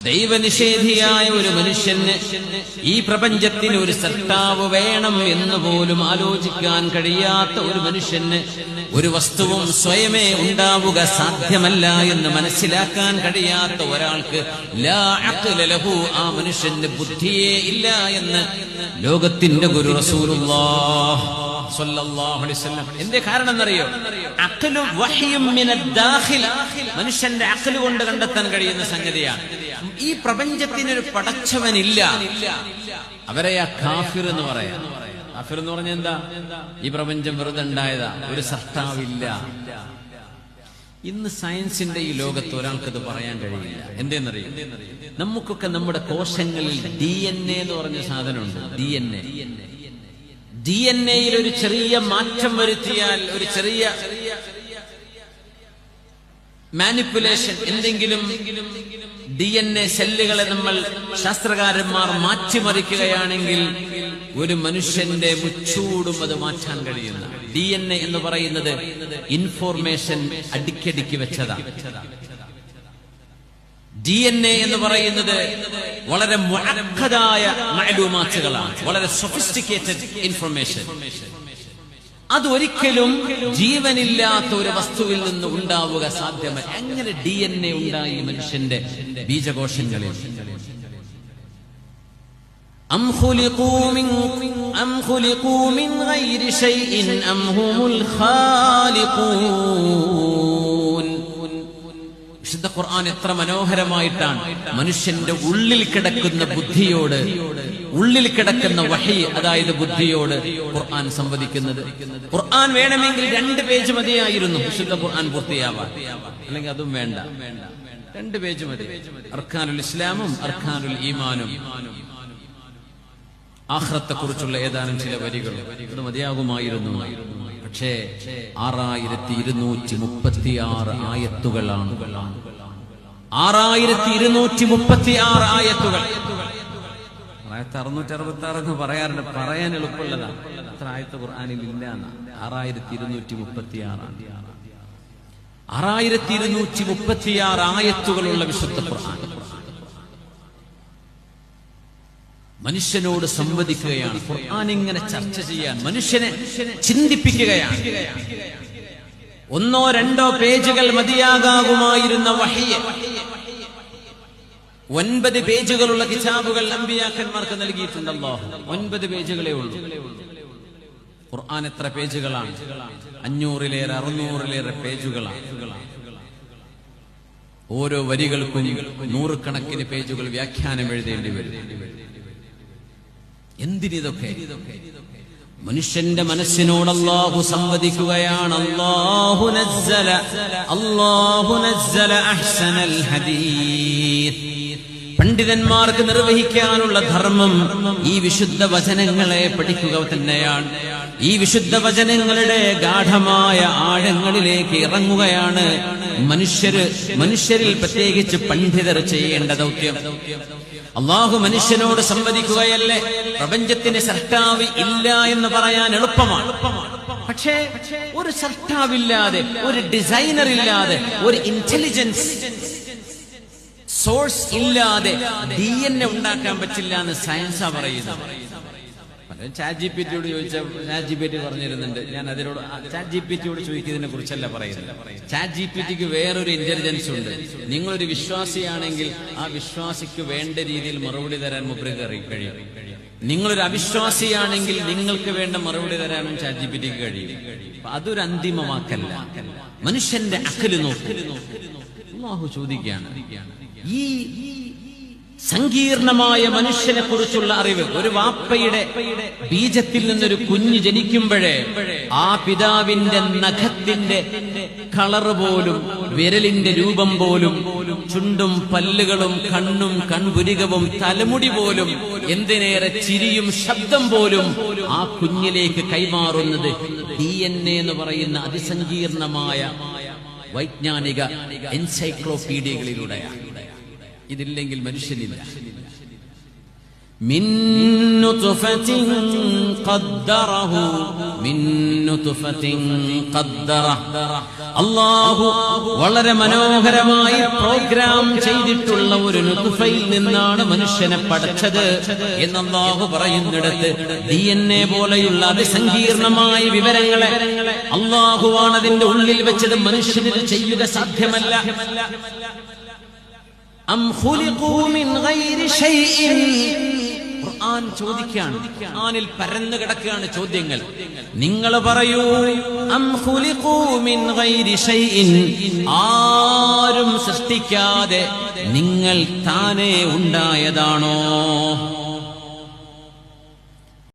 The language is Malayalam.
ദൈവനിഷേധിയായ ഒരു മനുഷ്യന് ഈ പ്രപഞ്ചത്തിന് ഒരു സൃഷ്ടാവ് വേണം എന്ന് പോലും ആലോചിക്കാൻ കഴിയാത്ത ഒരു മനുഷ്യന് ഒരു വസ്തുവും സ്വയമേ ഉണ്ടാവുക സാധ്യമല്ല എന്ന് മനസ്സിലാക്കാൻ കഴിയാത്ത ഒരാൾക്ക് ലഹു ആ മനുഷ്യന്റെ ബുദ്ധിയേ ഇല്ല എന്ന് ലോകത്തിന്റെ ഗുരു വസല്ലം എന്തേ കാരണം എന്നറിയോ മിനദ് മനുഷ്യന്റെ അക്കൽ കൊണ്ട് കണ്ടെത്താൻ കഴിയുന്ന സംഗതിയാണ്. ഈ പ്രപഞ്ചത്തിനൊരു പടച്ചവനില്ല. അവരെ ആ കാഫിർ എന്ന് പറയാം. കാഫിർ എന്ന് പറഞ്ഞ എന്താ? ഈ പ്രപഞ്ചം വെറുതെ ഉണ്ടായതാ. ഒരു സൃഷ്ടാവില്ല. ഇന്ന് സയൻസിന്റെ ഈ ലോകത്ത് ഒരാൾക്കത് പറയാൻ കഴിയില്ല. എന്തേന്നറിയും? നമുക്കൊക്കെ നമ്മുടെ കോശങ്ങളിൽ ഡി എൻ എന്ന് പറഞ്ഞ സാധനമുണ്ട്. D N A. D N എയിൽ ഒരു ചെറിയ മാറ്റം വരുത്തിയാൽ ഒരു ചെറിയ മാനിപ്പുലേഷൻ എന്തെങ്കിലും ഡി എൻ എ സെല്ലുകളെ നമ്മൾ ശാസ്ത്രകാരന്മാർ മാറ്റിമറിക്കുകയാണെങ്കിൽ ഒരു മനുഷ്യന്റെ മുച്ചൂടും അത് മാറ്റാൻ കഴിയുന്ന. ഡി എൻ എ എന്ന് പറയുന്നത് ഇൻഫോർമേഷൻ അടിക്കടിക്ക് വെച്ചതാണ്. ഡി എൻ എ എന്ന് പറയുന്നത് വളരെ മുഴക്കതായ മഅലൂമാത്തുകളാണ്. വളരെ സൊഫിസ്റ്റിക്കേറ്റഡ് ഇൻഫർമേഷൻ അതൊരിക്കലും ജീവനില്ലാത്ത ഒരു വസ്തുവിൽ നിന്ന് ഉണ്ടാവുക സാധ്യമല്ല. എങ്ങനെ ഡി എൻ എ ഉണ്ടായി മനുഷ്യന്റെ ബീജകോശങ്ങളിൽ? أم വിശുദ്ധ ഖുർആൻ എത്ര മനോഹരമായിട്ടാണ്. മനുഷ്യന്റെ ഉള്ളിൽ കിടക്കുന്ന ബുദ്ധിയോട് ഉള്ളിൽ കിടക്കുന്ന വഹി അതായത് ബുദ്ധിയോട് ഖുർആൻ സംവദിക്കുന്നത്. ഖുർആൻ വേണമെങ്കിൽ രണ്ട് പേജ് മതിയായിരുന്നു. വിശുദ്ധ ഖുർആൻ പൂർത്തിയാവാൻ. അല്ലെങ്കിൽ അതും വേണ്ട. രണ്ട് പേജ് മതി. അർഖാനുൽ ഇസ്ലാമും അർഖാനുൽ ഈമാനും. ആഹ്റത്തെ കുറിച്ചുള്ള ഏതാനും ചില വരികൾ. ഇത് മതിയാകുമായിരുന്നു. പക്ഷേ ആറായിരത്തി ഇരുന്നൂറ്റി മുപ്പത്തി ആറ് ആയത്തുകളാണ്. ആറായിരത്തി ഇരുന്നൂറ്റി മുപ്പത്തി ആറ് ആയത്തുകൾ. ആയിരത്തി അറുന്നൂറ്റി അറുപത്തി ആറ് എന്ന് പറയാറുണ്ട്. പറയാൻ എളുപ്പമുള്ളതാണ് അത്ര ആയത്ത് ഖുർആാനിൽ ഇല്ല ആറായിരത്തി ഇരുന്നൂറ്റി മുപ്പത്തി ആറാണ് ആറായിരത്തി ഇരുന്നൂറ്റി മുപ്പത്തി ആറ് ആയത്തുകളുള്ള വിശുദ്ധ ഖുർആൻ. മനുഷ്യനോട് സംവദിക്കുകയാണ്. ഖുർആൻ ഇങ്ങനെ ചർച്ച ചെയ്യാൻ മനുഷ്യനെ ചിന്തിപ്പിക്കുകയാണ്. ഒന്നോ രണ്ടോ പേജുകൾ മതിയാകാകുമായിരുന്ന വഹിയ ഒൻപത് പേജുകളുള്ള കിതാബുകൾ അമ്പിയാക്കന്മാർക്ക് നൽകിയിട്ടുണ്ടല്ലോ. ഒൻപത് പേജുകളേ ഉള്ളൂ. ഖുർആൻ എത്ര പേജുകളാണ്? അഞ്ഞൂറിലേറെ അറുന്നൂറിലേറെ പേജുകളാണ്. ഓരോ വരികൾക്കും നൂറുകണക്കിന് പേജുകൾ വ്യാഖ്യാനം എഴുതേണ്ടി വരും. എന്തിനിതൊക്കെ? മനുഷ്യന്റെ മനസ്സിനോട് അള്ളാഹു സംവദിക്കുകയാണ്. അള്ളാഹു നസ്സല അള്ളാഹു നസ്സല അഹ്സനൽ ഹദീസ്. പണ്ഡിതന്മാർക്ക് നിർവഹിക്കാനുള്ള ധർമ്മം ഈ വിശുദ്ധ വചനങ്ങളെ പഠിക്കുക തന്നെയാണ്. ഈ വിശുദ്ധ വചനങ്ങളുടെ ഗാഠമായ ആഴങ്ങളിലേക്ക് ഇറങ്ങുകയാണ്. മനുഷ്യര് മനുഷ്യരിൽ പ്രത്യേകിച്ച് പണ്ഡിതർ ചെയ്യേണ്ട ദൗത്യം. അള്ളാഹു മനുഷ്യനോട് സംവദിക്കുകയല്ലേ? പ്രപഞ്ചത്തിന് സർട്ടാവ് ഇല്ല എന്ന് പറയാൻ എളുപ്പമാണ്. പക്ഷേ ഒരു സർട്ടാവില്ലാതെ ഒരു ഡിസൈനർ ഇല്ലാതെ ഒരു ഇന്റലിജൻസ് സോഴ്സ് ഇല്ലാതെ ഡി എൻ എ ഉണ്ടാക്കാൻ പറ്റില്ല എന്ന് സയൻസാ പറയുന്നത്. ചാറ്റ് ജി പി ടിയോട് ചോദിച്ച ചാറ്റ് ജി പി ടി പറഞ്ഞിരുന്നുണ്ട്. ഞാൻ അതിനോട് ചാറ്റ് ജി പി ടിയോട് ചോദിക്കുന്നതിനെ കുറിച്ചല്ല പറയുന്നത്. ചാറ്റ് ജി പി ടിക്ക് വേറൊരു ഇന്റലിജൻസ് ഉണ്ട്. നിങ്ങളൊരു വിശ്വാസിയാണെങ്കിൽ ആ വിശ്വാസിക്ക് വേണ്ട രീതിയിൽ മറുപടി തരാൻ മുബ്രിക്ക് കഴിയും. നിങ്ങളൊരു അവിശ്വാസിയാണെങ്കിൽ നിങ്ങൾക്ക് വേണ്ട മറുപടി തരാനും ചാറ്റ് ജി പി ടിക്ക് കഴിയും. അതൊരു അന്തിമമാക്കല്ല മനുഷ്യന്റെ അക്കൽ നോക്കി. അള്ളാഹു ചോദിക്കുകയാണ് ഈ സങ്കീർണമായ മനുഷ്യനെ കുറിച്ചുള്ള അറിവ്. ഒരു വാപ്പയുടെ ബീജത്തിൽ നിന്നൊരു കുഞ്ഞ് ജനിക്കുമ്പോഴേ ആ പിതാവിന്റെ നഖത്തിന്റെ കളർ പോലും വിരലിന്റെ രൂപം പോലും ചുണ്ടും പല്ലുകളും കണ്ണും കൺപുരികവും തലമുടി പോലും എന്തിനേറെ ചിരിയും ശബ്ദം പോലും ആ കുഞ്ഞിലേക്ക് കൈമാറുന്നത് ഡി എൻ എ എന്ന് പറയുന്ന അതിസങ്കീർണമായ വൈജ്ഞാനിക എൻസൈക്ലോപീഡിയകളിലൂടെയാണ്. ഇതില്ലെങ്കിൽ മനുഷ്യനില്ല من نطفة قدره من نطفة قدره അള്ളാഹു വളരെ മനോഹരമായി പ്രോഗ്രാം ചെയ്തിട്ടുള്ള ഒരു നുതുഫയിൽ നിന്നാണ് മനുഷ്യനെ പഠിച്ചത് എന്ന് അള്ളാഹു പറയുന്നിടത്ത് ഡി എൻ എ പോലെയുള്ള അതിസങ്കീർണമായ വിവരങ്ങളെ അള്ളാഹുവാണ് അതിന്റെ ഉള്ളിൽ വെച്ചത് മനുഷ്യന് ഇത് ചെയ്യുക സാധ്യമല്ല അം മിൻ ഗൈരി ഷൈഇൻ. ഖുർആൻ ചോദിക്കാണ്. ഖുർആനിൽ പരന്നു കിടക്കുകയാണ് ചോദ്യങ്ങൾ. നിങ്ങൾ പറയൂ അം ഖുലിഖൂ മിൻ ഗൈരി ഷൈഇൻ. ആരും സൃഷ്ടിക്കാതെ നിങ്ങൾ താനേ ഉണ്ടായതാണോ?